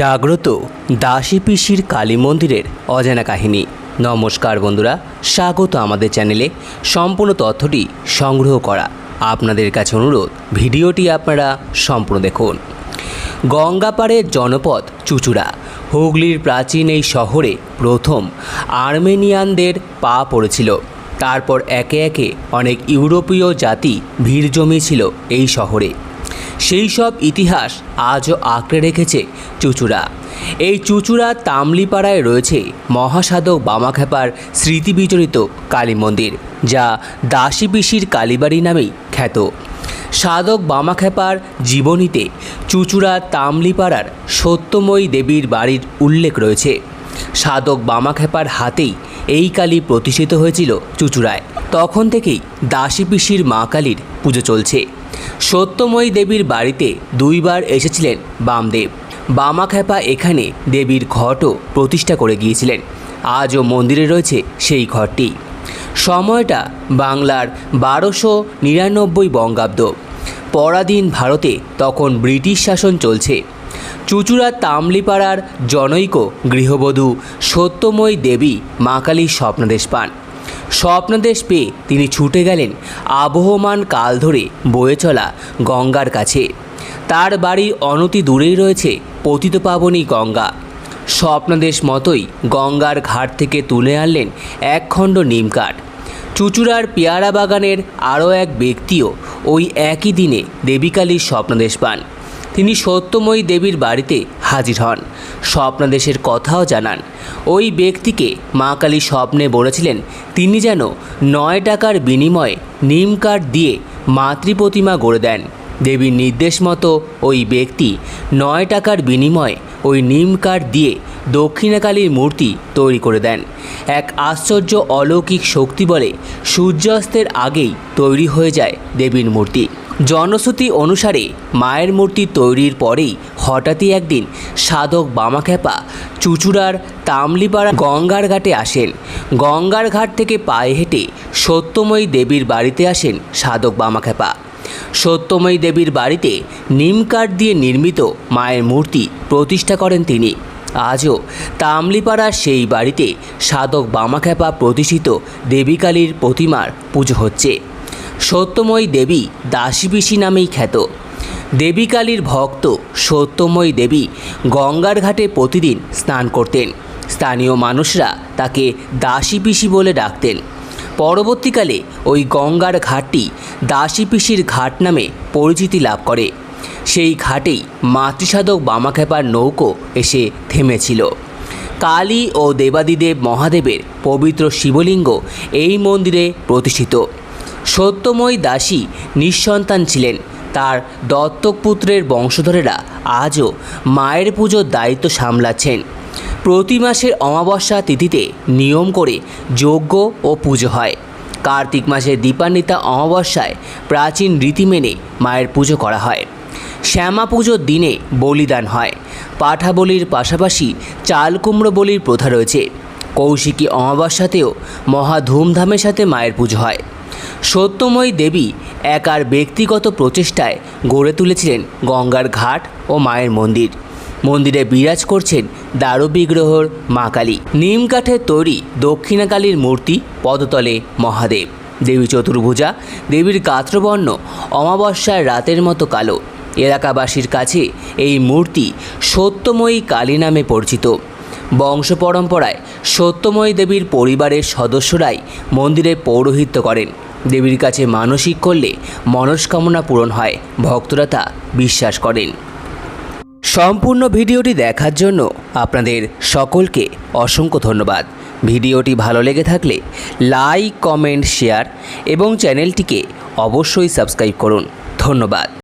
জাগ্রত দাসী পিসির কালী মন্দিরের অজানা কাহিনী। নমস্কার বন্ধুরা, স্বাগত আমাদের চ্যানেলে। সম্পূর্ণ তথ্যটি সংগ্রহ করা আপনাদের কাছে অনুরোধ, ভিডিওটি আপনারা সম্পূর্ণ দেখুন। গঙ্গাপাড়ের জনপদ চুচুড়া, হুগলির প্রাচীন এই শহরে প্রথম আর্মেনিয়ানদের পা পড়েছিল। তারপর একে একে অনেক ইউরোপীয় জাতি ভিড় জমিয়েছিল এই শহরে। সেই সব ইতিহাস আজও আঁকড়ে রেখেছে চুচুড়া। এই চুচুড়া তামলিপাড়ায় রয়েছে মহাসাধক বামাখ্যাপার স্মৃতিবিচরিত কালী মন্দির, যা দাসী পিসির কালীবাড়ি নামেই খ্যাত। সাধক বামাখ্যাপার জীবনীতে চুচুড়া তামলিপাড়ার সত্যময়ী দেবীর বাড়ির উল্লেখ রয়েছে। সাধক বামাখ্যাপার হাতেই এই কালী প্রতিষ্ঠিত হয়েছিল চুচুড়ায়। তখন থেকেই দাসী পিসির মা কালীর পুজো চলছে। সত্যময়ী দেবীর বাড়িতে দুইবার এসেছিলেন বামদেব। বামাখ্যাপা এখানে দেবীর ঘটও প্রতিষ্ঠা করে গিয়েছিলেন। আজও মন্দিরে রয়েছে সেই ঘরটি। সময়টা বাংলার বারোশো নিরানব্বই বঙ্গাব্দ। পরাধীন ভারতে তখন ব্রিটিশ শাসন চলছে। চুচুড়া তামলিপাড়ার জনৈক গৃহবধূ সত্যময়ী দেবী মা কালীর স্বপ্নাদেশ পান। স্বপ্নাদেশ পেয়ে তিনি ছুটে গেলেন আবহমান কাল ধরে বয়ে চলা গঙ্গার কাছে। তার বাড়ির অনতি দূরেই রয়েছে পতিতপাবনী গঙ্গা। স্বপ্নদেশ মতোই গঙ্গার ঘাট থেকে তুলে আনলেন একখণ্ড নিমকাঠ চুচুড়ার পেয়ারা বাগানের আরও এক ব্যক্তিও ওই একই দিনে দেবীকালীর স্বপ্নদেশ পান। তিনি সত্যময়ী দেবীর বাড়িতে হাজির হন। স্বপ্নাদেশের কথাও জানান। ওই ব্যক্তিকে মা কালী স্বপ্নে বলেছিলেন, তিনি যেন নয় টাকার বিনিময়ে নিম কাঠ দিয়ে মাতৃপ্রতিমা গড়ে দেন। দেবীর নির্দেশ মতো ওই ব্যক্তি নয় টাকার বিনিময়ে ওই নিম কাঠ দিয়ে দক্ষিণাকালীর মূর্তি তৈরি করে দেন। এক আশ্চর্য অলৌকিক শক্তি বলে সূর্যাস্তের আগেই তৈরি হয়ে যায় দেবীর মূর্তি। জনশ্রুতি অনুসারে মায়ের মূর্তি তৈরির পরেই হঠাৎই একদিন সাধক বামাখ্যাপা চুচুড়ার তামলিপাড়া গঙ্গার ঘাটে আসেন। গঙ্গার ঘাট থেকে পায়ে হেঁটে সত্যময়ী দেবীর বাড়িতে আসেন সাধক বামাখ্যাপা। সত্যময়ী দেবীর বাড়িতে নিম কাঠ দিয়ে নির্মিত মায়ের মূর্তি প্রতিষ্ঠা করেন তিনি। আজও তামলিপাড়ার সেই বাড়িতে সাধক বামাখ্যাপা প্রতিষ্ঠিত দেবীকালীর প্রতিমার পুজো হচ্ছে। সত্যময়ী দেবী দাসী পিসি নামেই খ্যাত। দেবী কালীর ভক্ত সত্যময়ী দেবী গঙ্গার ঘাটে প্রতিদিন স্নান করতেন। স্থানীয় মানুষরা তাকে দাসী পিসি বলে ডাকতেন। পরবর্তীকালে ওই গঙ্গার ঘাটটি দাসী পিসির ঘাট নামে পরিচিতি লাভ করে। সেই ঘাটেই মাতৃসাধক বামাখ্যাপার নৌকো এসে থেমেছিল। কালী ও দেবাদিদেব মহাদেবের পবিত্র শিবলিঙ্গ এই মন্দিরে প্রতিষ্ঠিত। সত্যময়ী দাসী নিঃসন্তান ছিলেন। তার দত্তক পুত্রের বংশধরেরা আজও মায়ের পুজোর দায়িত্ব সামলাচ্ছেন। প্রতি মাসের অমাবস্যা তিথিতে নিয়ম করে যজ্ঞ ও পুজো হয়। কার্তিক মাসের দীপান্বিতা অমাবস্যায় প্রাচীন রীতি মেনে মায়ের পুজো করা হয়। শ্যামা পুজোর দিনে বলিদান হয়। পাঠা বলির পাশাপাশি চালকুমড়ো বলির প্রথা রয়েছে। কৌশিকী অমাবস্যাতেও মহা ধুমধামের সাথে মায়ের পুজো হয়। সত্যময়ী দেবী একার ব্যক্তিগত প্রচেষ্টায় গড়ে তুলেছিলেন গঙ্গার ঘাট ও মায়ের মন্দির। মন্দিরে বিরাজ করছেন দারু বিগ্রহর মা কালী। নিম কাঠের তৈরি দক্ষিণাকালীর মূর্তি পদতলে মহাদেব। দেবী চতুর্ভুজা, দেবীর গাত্রবর্ণ অমাবস্যার রাতের মতো কালো। এলাকাবাসীর কাছে এই মূর্তি সত্যময়ী কালী নামে পরিচিত। বংশ পরম্পরায় সত্যময়ী দেবীর পরিবারের সদস্যরাই মন্দিরে পৌরোহিত্য করেন। দেবীর কাছে মানসিক করলে মনস্কামনা পূরণ হয়, ভক্তরা তা বিশ্বাস করেন। সম্পূর্ণ ভিডিওটি দেখার জন্য আপনাদের সকলকে অসংখ্য ধন্যবাদ। ভিডিওটি ভালো লেগে থাকলে লাইক, কমেন্ট, শেয়ার এবং চ্যানেলটিকে অবশ্যই সাবস্ক্রাইব করুন। ধন্যবাদ।